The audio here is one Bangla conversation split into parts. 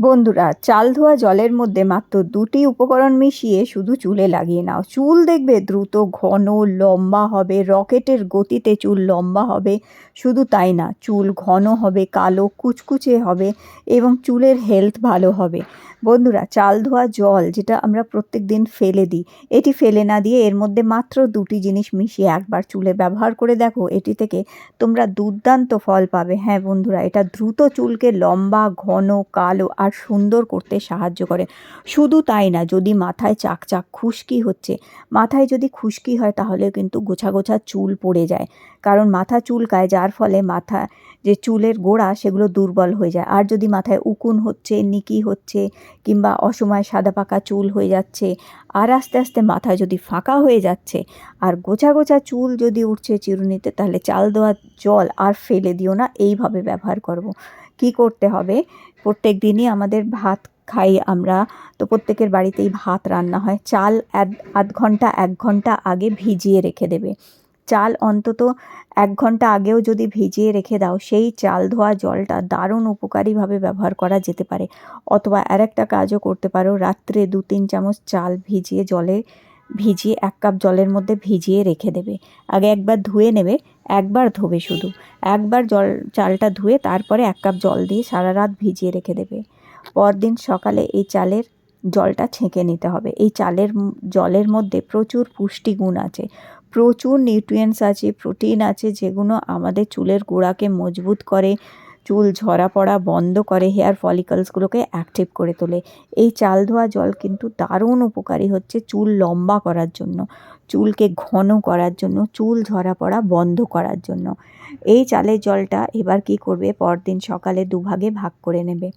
বন্ধুরা, চাল ধোয়া জলের মধ্যে মাত্র দুটি উপকরণ মিশিয়ে শুধু চুলে লাগিয়ে নাও। চুল দেখবে দ্রুত ঘন, লম্বা হবে, রকেটের গতিতে চুল লম্বা হবে। শুধু তাই না, চুল ঘন হবে, কালো কুচকুচে হবে এবং চুলের হেলথ ভালো হবে। বন্ধুরা, চাল ধোয়া জল যেটা আমরা প্রত্যেক দিন ফেলে দিই, এটি ফেলে না দিয়ে এর মধ্যে মাত্র দুটি জিনিস মিশিয়ে একবার চুলে ব্যবহার করে দেখো, এটি থেকে তোমরা দুর্দান্ত ফল পাবে। হ্যাঁ বন্ধুরা, এটা দ্রুত চুলকে লম্বা, ঘন, কালো আর সুন্দর করতে সাহায্য করে। শুধু তাই না, যদি মাথায় চাক চাক খুশকি হচ্ছে, মাথায় যদি খুশকি হয় তাহলে কিন্তু গোছা গোছা চুল পড়ে যায়। কারণ মাথা চুলকায়, যার ফলে মাথা যে চুলের গোড়া সেগুলো দুর্বল হয়ে যায়। আর যদি মাথায় উকুন হচ্ছে, নিকি হচ্ছে কিংবা অসময় সাদা পাকা চুল হয়ে যাচ্ছে, আর আস্তে আস্তে মাথা যদি ফাঁকা হয়ে যাচ্ছে, আর গোছা গোছা চুল যদি উঠছে চিরুনিতে, তাহলে চাল দেওয়া জল আর ফেলে দিও না, এইভাবে ব্যবহার করব। কি করতে হবে? প্রত্যেক দিনই আমাদের ভাত খাই আমরা। তো প্রত্যেকের বাড়িতেই ভাত রান্না হয়। চাল এক আধ ঘণ্টা, এক ঘণ্টা আগে ভিজিয়ে রেখে দেবে। চাল অন্তত এক ঘণ্টা আগেও যদি ভিজিয়ে রেখে দাও, সেই চাল ধোয়া জলটা দারুণ উপকারীভাবে ব্যবহার করা যেতে পারে। অথবা আর একটা কাজও করতে পারো, রাত্রে দু তিন চামচ চাল ভিজিয়ে জলে, ভিজিয়ে এক কাপ জলের মধ্যে ভিজিয়ে রেখে দেবে। আগে একবার ধুয়ে নেবে, একবার ধোবে শুধু। একবার জল, চালটা ধুয়ে তারপরে এক কাপ জল দিয়ে সারা রাত ভিজিয়ে রেখে দেবে। পরদিন সকালে এই চালের জলটা ছেঁকে নিতে হবে। এই চালের, জলের মধ্যে প্রচুর পুষ্টিগুণ আছে। প্রচুর নিউট্রিয়েন্টস আছে প্রোটিন আছে, যেগুলো আমাদের চুলের গোড়াকে মজবুত করে, চুল ঝরা পড়া বন্ধ করে হেয়ার ফলিকলসগুলোকে অ্যাক্টিভ করে তোলে। এই চাল ধোয়া জল কিন্তু দারুণ উপকারী হচ্ছে চুল লম্বা করার জন্য, চুলকে ঘন করার জন্য, চুল ঝরা পড়া বন্ধ করার জন্য। এই চালের জলটা এবার কি করবে? পরদিন সকালে দুভাগে ভাগ করে নেবে।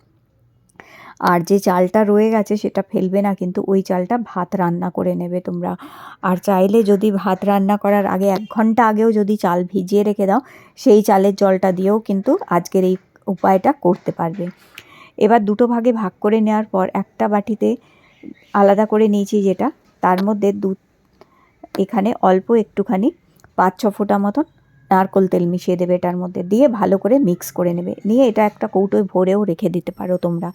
আর যে চালটা রয়ে গেছে সেটা ফেলবে না, কিন্তু ওই চালটা ভাত রান্না করে নেবে তোমরা। আর চাইলে যদি ভাত রান্না করার আগে এক ঘণ্টা আগেও যদি চাল ভিজিয়ে রেখে দাও, সেই চালের জলটা দিয়েও কিন্তু আজকের এই উপায়টা করতে পারবে। এবার দুটো ভাগে ভাগ করে নেওয়ার পর একটা বাটিতে আলাদা করে নিয়েছি যেটা, তার মধ্যে দুধ এখানে অল্প একটুখানি পাঁচ ছ ফোঁটা মতন নারকোল তেল মিশিয়ে দেবে এটার মধ্যে, দিয়ে ভালো করে মিক্স করে নেবে। নিয়ে এটা একটা কৌটোয় ভরেও রেখে দিতে পারো তোমরা।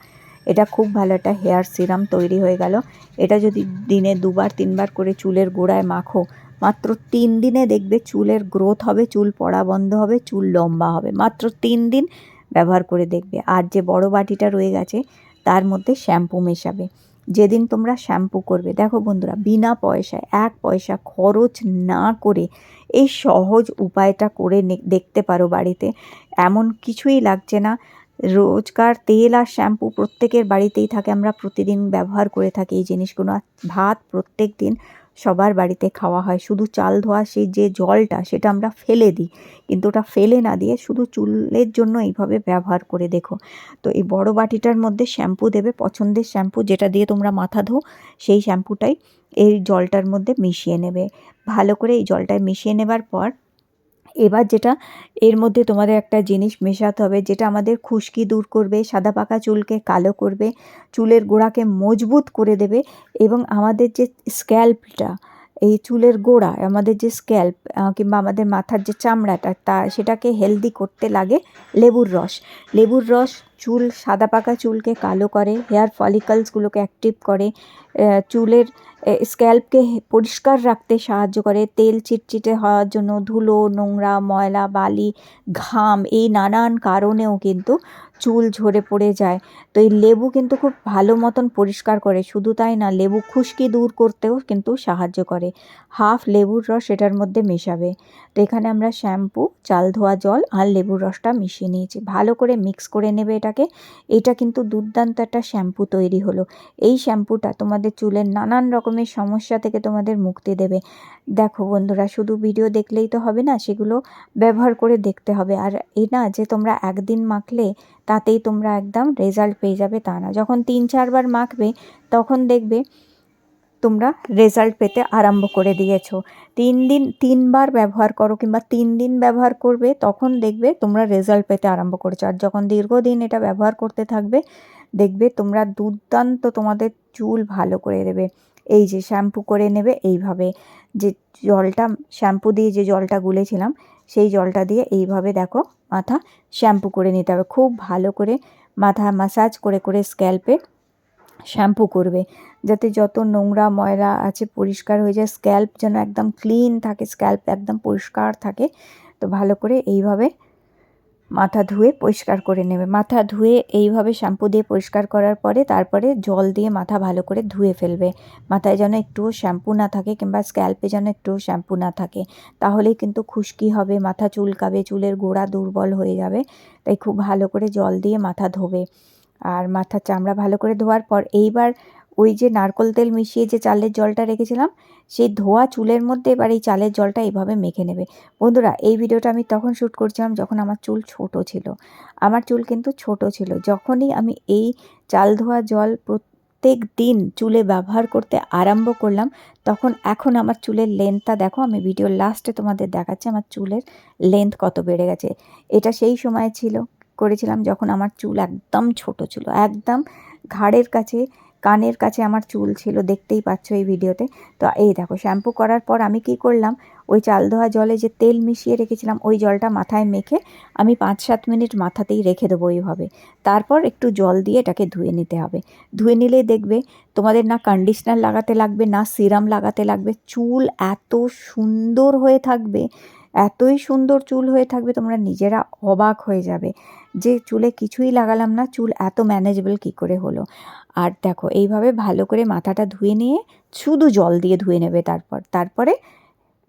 এটা খুব ভালো একটা হেয়ার সিরাম তৈরি হয়ে গেল। এটা যদি দিনে দুবার, তিনবার করে চুলের গোড়ায় মাখো, মাত্র তিন দিনে দেখবে চুলের গ্রোথ হবে, চুল পড়া বন্ধ হবে, চুল লম্বা হবে। মাত্র তিন দিন ব্যবহার করে দেখবে। আর যে বড় বাটিটা রয়ে গেছে, তার মধ্যে শ্যাম্পু মেশাবে। যেদিন তোমরা শ্যাম্পু করবে, দেখো বন্ধুরা, বিনা পয়সায়, এক পয়সা খরচ না করে এই সহজ উপায়টা করে দেখতে পারো বাড়িতে। এমন কিছুই লাগছে না রোজকার তেল আর শ্যাম্পু প্রত্যেকের বাড়িতেই থাকে। আমরা প্রতিদিন ব্যবহার করে থাকি এই জিনিসগুলো। ভাত প্রত্যেক দিন সবার বাড়িতে খাওয়া হয়। শুধু চাল ধোয়া, সেই যে জলটা, সেটা আমরা ফেলে দিই। কিন্তু ওটা ফেলে না দিয়ে শুধু চুলের জন্য এইভাবে ব্যবহার করে দেখো। তো এই বড় বাটিটার মধ্যে শ্যাম্পু দেবে। পছন্দের শ্যাম্পু যেটা দিয়ে তোমরা মাথা ধো, সেই শ্যাম্পুটাই এই জলটার মধ্যে মিশিয়ে নেবে। ভালো করে এই জলটায় মিশিয়ে নেবার পর এবার যেটা এর মধ্যে তোমাদের একটা জিনিস মেশাতে হবে, যেটা আমাদের খুশকি দূর করবে, সাদা পাকা চুলকে কালো করবে, চুলের গোড়াকে মজবুত করে দেবে এবং আমাদের যে স্ক্যাল্পটা এই চুলের গোড়া, আমাদের যে স্ক্যাল্প কিংবা আমাদের মাথার যে চামড়াটা, তা সেটাকে হেলদি করতে লাগে লেবুর রস। লেবুর রস চুল, সাদা পাকা চুলকে কালো করে হেয়ার ফলিকলসগুলোকে অ্যাক্টিভ করে চুলের স্ক্যাল্পকে পরিষ্কার রাখতে সাহায্য করে, তেল চিটচিটে হওয়ার জন্য ধুলো, নোংরা, ময়লা, বালি, ঘাম, এই নানান কারণেও কিন্তু চুল ঝরে পড়ে যায়। তো এই লেবু কিন্তু খুব ভালো মতন পরিষ্কার করে। শুধু তাই না, লেবু খুশকি দূর করতেও কিন্তু সাহায্য করে। হাফ লেবুর রস এটার মধ্যে মেশাবে। তো এখানে আমরা শ্যাম্পু, চাল ধোয়া জল আর লেবুর রসটা মিশিয়ে নিয়েছি। ভালো করে মিক্স করে নেবে এটাকে। এটা কিন্তু দুর্দান্ত একটা শ্যাম্পু তৈরি হলো। এই শ্যাম্পুটা তোমাদের চুলের নানান রকমের সমস্যা থেকে তোমাদের মুক্তি দেবে। দেখো বন্ধুরা, শুধু ভিডিও দেখলেই তো হবে না, সেগুলো ব্যবহার করে দেখতে হবে। আর এই না যে তোমরা একদিন মাখলে তাতেই তোমরা একদম রেজাল্ট পেয়ে যাবে তা না। যখন তিন চারবার মাখবে, তখন দেখবে তোমরা রেজাল্ট পেতে আরম্ভ করে দিয়েছ। তিন দিন, তিনবার ব্যবহার করো কিংবা তিন দিন ব্যবহার করবে, তখন দেখবে তোমরা রেজাল্ট পেতে আরম্ভ করেছ। আর যখন দীর্ঘদিন এটা ব্যবহার করতে থাকবে দেখবে তোমরা দুর্দান্ত তোমাদের চুল ভালো করে দেবে। এই যে শ্যাম্পু করে নেবে এইভাবে। যে জলটা, শ্যাম্পু দিয়ে যে জলটা গুলেছিলাম, সেই জলটা দিয়ে এইভাবে দেখো মাথা শ্যাম্পু করে নিতে হবে। খুব ভালো করে মাথা মাসাজ করে করে স্ক্যাল্পে শ্যাম্পু করবে। যাতে যত নোংরা ময়লা আছে পরিষ্কার হয়ে যায় স্ক্যাল্প যেন একদম ক্লিন থাকে স্ক্যাল্প একদম পরিষ্কার থাকে, তো ভালো করে এইভাবে মাথা ধুয়ে পরিষ্কার করে নেবে। মাথা ধুয়ে এইভাবে শ্যাম্পু দিয়ে পরিষ্কার করার পরে তারপরে জল দিয়ে মাথা ভালো করে ধুয়ে ফেলবে। মাথায় যেন একটুও শ্যাম্পু না থাকে কিংবা স্ক্যাল্পে যেন একটুও শ্যাম্পু না থাকে। তাহলেই কিন্তু খুশকি হবে, মাথা চুলকাবে, চুলের গোড়া দুর্বল হয়ে যাবে। তাই খুব ভালো করে জল দিয়ে মাথা ধোবে। আর মাথার চামড়া ভালো করে ধোয়ার পর এইবার ওই যে নারকোল তেল মিশিয়ে যে চালের জলটা রেখেছিলাম, সেই ধোয়া চুলের মধ্যে এবার এই চালের জলটা এইভাবে মেখে নেবে। বন্ধুরা, এই ভিডিওটা আমি তখন শ্যুট করছিলাম যখন আমার চুল ছোট ছিল। আমার চুল কিন্তু ছোট ছিল। যখনই আমি এই চাল ধোয়া জল প্রত্যেক দিন চুলে ব্যবহার করতে আরম্ভ করলাম, তখন এখন আমার চুলের লেন্থটা দেখো, আমি ভিডিওর লাস্টে তোমাদের দেখাচ্ছি আমার চুলের লেন্থ কত বেড়ে গেছে। এটা সেই সময় ছিল, করেছিলাম যখন আমার চুল একদম ছোট ছিল। একদম ঘাড়ের কাছে কানের কাছে আমার চুল ছিল, দেখতেই পাচ্ছ এই ভিডিওতে। তো এই দেখো, শ্যাম্পু করার পর আমি কি করলাম, ওই চাল ধোয়া জলে যে তেল মিশিয়ে রেখেছিলাম, ওই জলটা মাথায় মেখে আমি পাঁচ সাত মিনিট মাথাতেই রেখে দেবো এইভাবে। তারপর একটু জল দিয়ে এটাকে ধুয়ে নিতে হবে। ধুয়ে নিলেই দেখবে তোমাদের না কন্ডিশনার লাগাতে লাগবে, না সিরাম লাগাতে লাগবে, চুল এত সুন্দর হয়ে থাকবে এতই সুন্দর চুল হয়ে থাকবে তোমরা নিজেরা অবাক হয়ে যাবে। যে চুলে কিছুই লাগালাম না, চুল এত ম্যানেজেবল কি করে হলো? আর দেখো, এইভাবে ভালো করে মাথাটা ধুয়ে নিয়ে শুধু জল দিয়ে ধুয়ে নেবে তারপর। তারপরে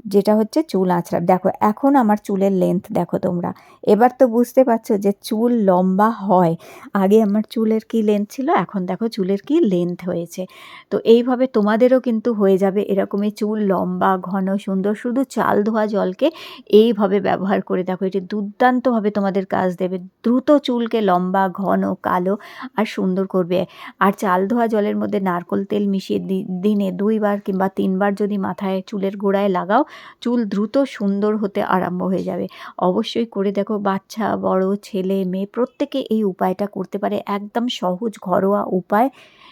যেটা হচ্ছে চুল আঁচড়া। দেখো, এখন আমার চুলের লেন্থ দেখো তোমরা। এবার তো বুঝতে পারছ যে চুল লম্বা হয়। আগে আমার চুলের কি লেন্থ ছিল? এখন দেখো চুলের কি লেন্থ হয়েছে। তো এইভাবে তোমাদেরও কিন্তু হয়ে যাবে এরকমই চুল লম্বা, ঘন, সুন্দর, শুধু চাল ধোয়া জলকে এইভাবে ব্যবহার করে দেখো। এটি দুর্দান্তভাবে তোমাদের কাজ দেবে। দ্রুত চুলকে লম্বা, ঘন, কালো আর সুন্দর করবে। আর চাল ধোয়া জলের মধ্যে নারকোল তেল মিশিয়ে দিনে দুইবার কিংবা তিনবার যদি মাথায় চুলের গোড়ায় লাগাও চুল দ্রুত সুন্দর হতে আরম্ভ হয়ে যাবে। অবশ্যই করে দেখো, বাচ্চা, বড়, ছেলে, মেয়ে, প্রত্যেকে এই উপায়টা করতে পারে। একদম সহজ, ঘরোয়া উপায়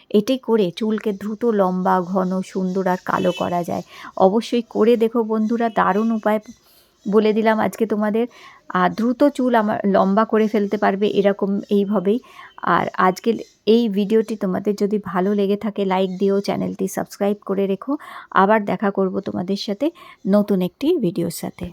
এটি করে চুলকে দ্রুত লম্বা, ঘন, সুন্দর আর কালো করা যায়। অবশ্যই করে দেখো বন্ধুরা, দারুণ উপায় বলে দিলাম আজকে তোমাদের। আর দ্রুত চুল আমার লম্বা করে ফেলতে পারবে এরকম এইভাবেই। আর আজকে এই ভিডিওটি তোমাদের যদি ভালো লেগে থাকে লাইক দিও চ্যানেলটি সাবস্ক্রাইব করে রেখো। আবার দেখা করব তোমাদের সাথে নতুন একটি ভিডিওর সাথে।